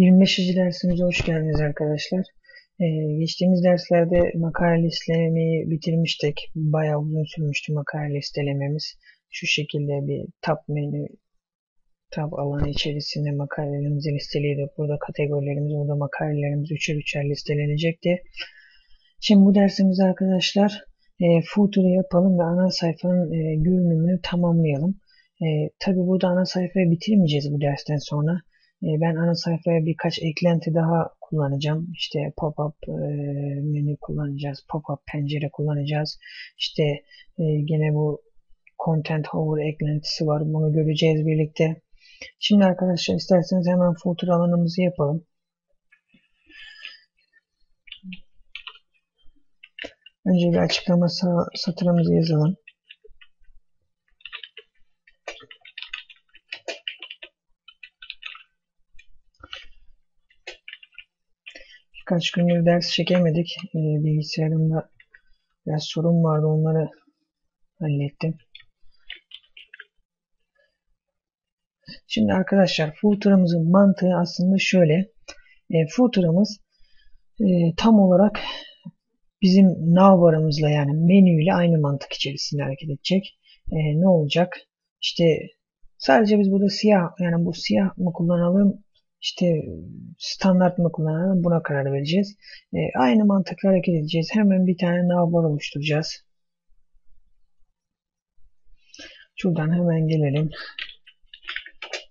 25. dersimize hoş geldiniz arkadaşlar. Ee, geçtiğimiz derslerde makale listelemeyi bitirmiştik. Bayağı uzun sürmüştü makale listelememiz. Şu şekilde bir tab menü tab alanı içerisinde makalelerimizi listeleyip burada kategorilerimiz, burada makalelerimiz üçer üçer listelenecekti. Şimdi bu dersimiz arkadaşlar e, footer'ı yapalım ve ana sayfanın e, görünümünü tamamlayalım. E, Tabi burada ana sayfayı bitirmeyeceğiz bu dersten sonra. E, ben ana sayfaya birkaç eklenti daha kullanacağım. İşte pop-up e, menü kullanacağız. Pop-up pencere kullanacağız. İşte e, gene bu content hover eklentisi var. Bunu göreceğiz birlikte. Şimdi arkadaşlar isterseniz hemen footer alanımızı yapalım. Önce bir açıklama satırımızı yazalım. Birkaç gündür ders çekemedik. Ee, bilgisayarımda biraz sorun vardı. Onları hallettim. Şimdi arkadaşlar footer'ımızın mantığı aslında şöyle. E, footer'ımız e, tam olarak bizim navbarımızla yani menüyle aynı mantık içerisinde hareket edecek. E, ne olacak? İşte sadece biz burada siyah yani bu siyah mı kullanalım işte standart mı kullanalım buna karar vereceğiz. E, aynı mantıkla hareket edeceğiz. Hemen bir tane navbar oluşturacağız. Şuradan hemen gelelim.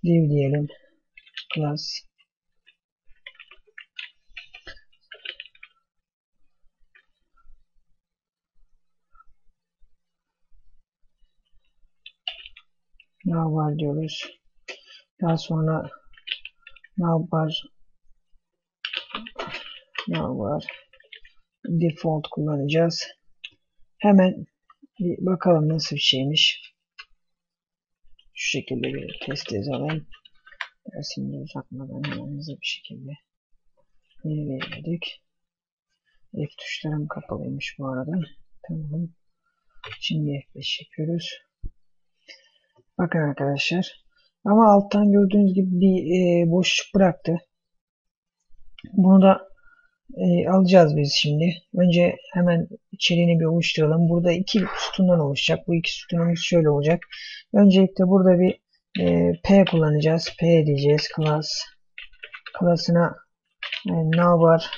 Div diyelim. Class. Navbar diyoruz. Daha sonra navbar navbar default kullanacağız. Hemen bir bakalım nasıl bir şeymiş. Şu şekilde bir test yazalım. Dersini uzatmadan hemen hızlı bir şekilde ilerledik. F tuşlarım kapalıymış bu arada. Tamam. Şimdi F5 yapıyoruz. Bakın arkadaşlar. Ama alttan gördüğünüz gibi bir e, boşluk bıraktı. Bunu da e, alacağız biz şimdi. Önce hemen içeriğini bir oluşturalım. Burada iki sütundan oluşacak. Bu iki sütunumuz şöyle olacak. Öncelikle burada bir e, P kullanacağız. P diyeceğiz. Class. Class'ına e, navbar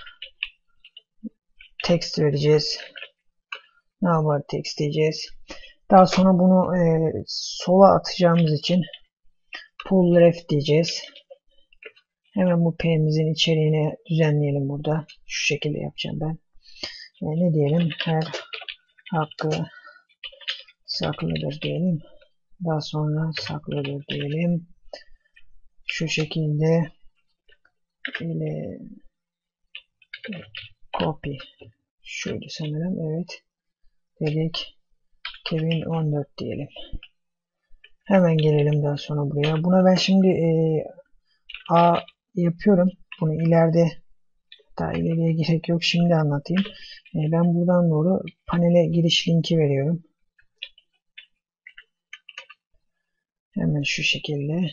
text vereceğiz. Navbar text diyeceğiz. Daha sonra bunu e, sola atacağımız için pull left diyeceğiz. Hemen bu P'mizin içeriğini düzenleyelim burada. Şu şekilde yapacağım ben. E, ne diyelim? Her hakkı saklıdır diyelim. Daha sonra saklıdır diyelim. Şu şekilde ile copy şöyle sanırım evet dedik Kevin 14 diyelim. Hemen gelelim daha sonra buraya. Buna ben şimdi e, A yapıyorum. Bunu ileride daha ileriye gerek yok. Şimdi anlatayım. E, ben buradan doğru panele giriş linki veriyorum. Hemen şu şekilde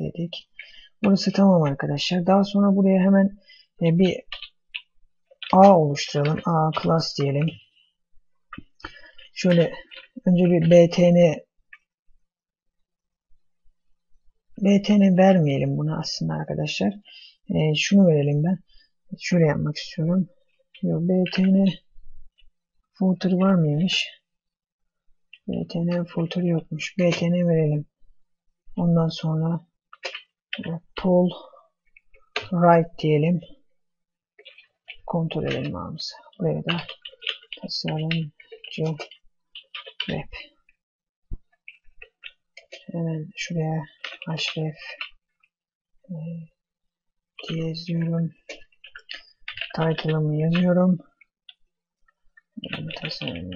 dedik. Burası tamam arkadaşlar. Daha sonra buraya hemen e, bir A oluşturalım. A class diyelim. Şöyle önce bir btn btn vermeyelim buna aslında arkadaşlar. E, şunu verelim ben. Şöyle yapmak istiyorum. Yok btn footer var mıymış? btn footer yokmuş. btn verelim. Ondan sonra e, pull right diyelim. Kontrol edelim ağımızı. Buraya da tasarımcı web. Hemen şuraya href diye yazıyorum. Title'ımı yazıyorum. Tasarımcı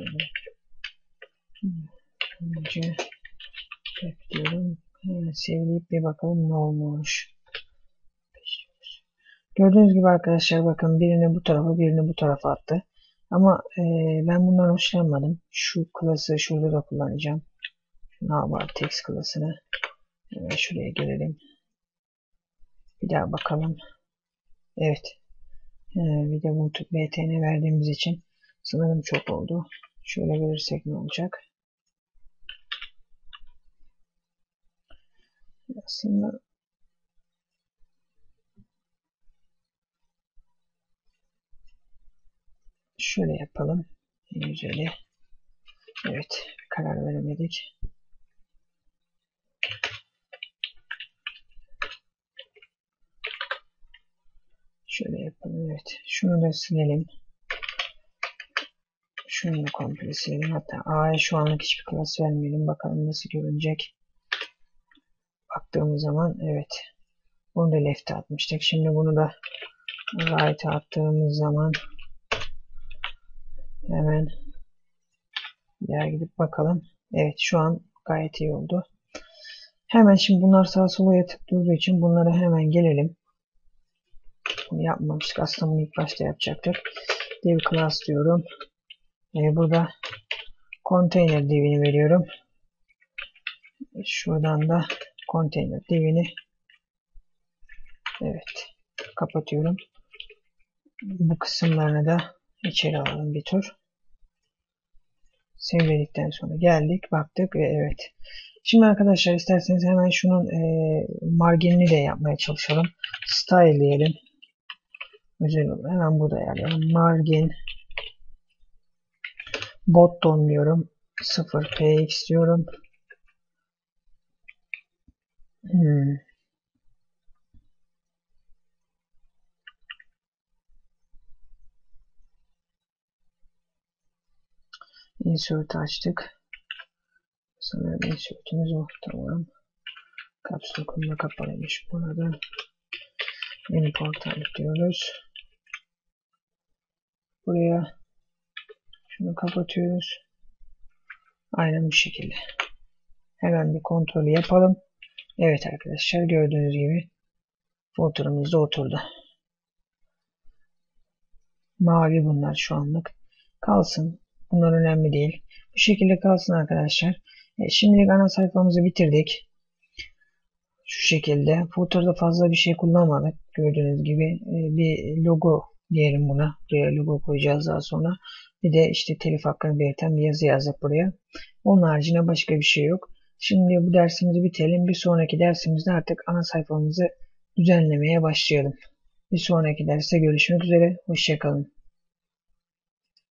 web diyorum. Hemen sevleyip bir bakalım ne olmuş. Gördüğünüz gibi arkadaşlar bakın birini bu tarafa birini bu tarafa attı. Ama e, ben bundan hoşlanmadım. Şu klası şurada da kullanacağım. Ne var text klasını. Hemen şuraya gelelim. Bir daha bakalım. Evet. Ee, bir de bu BTN verdiğimiz için sanırım çok oldu. Şöyle verirsek ne olacak? Aslında şöyle yapalım. En güzeli. Evet. Karar veremedik. Şöyle yapalım. Evet. Şunu da silelim. Şunu da komple silelim. Hatta A'ya şu anlık hiçbir klas vermeyelim. Bakalım nasıl görünecek. Baktığımız zaman evet. Bunu da left'e atmıştık. Şimdi bunu da right'e attığımız zaman hemen diğer gidip bakalım. Evet şu an gayet iyi oldu. Hemen şimdi bunlar sağ sola yatıp durduğu için bunlara hemen gelelim. Bunu yapmamıştık. Aslında bunu ilk başta yapacaktık. Div class diyorum. Ee, burada container divini veriyorum. Şuradan da container divini evet kapatıyorum. Bu kısımlarını da içeri alalım bir tur. Sevdikten sonra geldik baktık ve evet. Şimdi arkadaşlar isterseniz hemen şunun e, marginini de yapmaya çalışalım. Style diyelim. Güzel. Hemen burada ayarlayalım. Margin bottom diyorum. 0 px diyorum. Hmm. Insert açtık. Sanırım insertimiz o. Tamam. Caps lock'um kapalıymış burada. Import diyoruz. Buraya şunu kapatıyoruz. Aynen bu şekilde. Hemen bir kontrol yapalım. Evet arkadaşlar gördüğünüz gibi footer'ımız da oturdu. Mavi bunlar şu anlık. Kalsın. Bunlar önemli değil. Bu şekilde kalsın arkadaşlar. E, şimdilik ana sayfamızı bitirdik. Şu şekilde. Footer'da fazla bir şey kullanmadık. Gördüğünüz gibi e, bir logo diyelim buna. Buraya logo koyacağız daha sonra. Bir de işte telif hakkını belirten bir yazı yazdık buraya. Onun haricinde başka bir şey yok. Şimdi bu dersimizi bitirelim. Bir sonraki dersimizde artık ana sayfamızı düzenlemeye başlayalım. Bir sonraki derste görüşmek üzere. Hoşçakalın.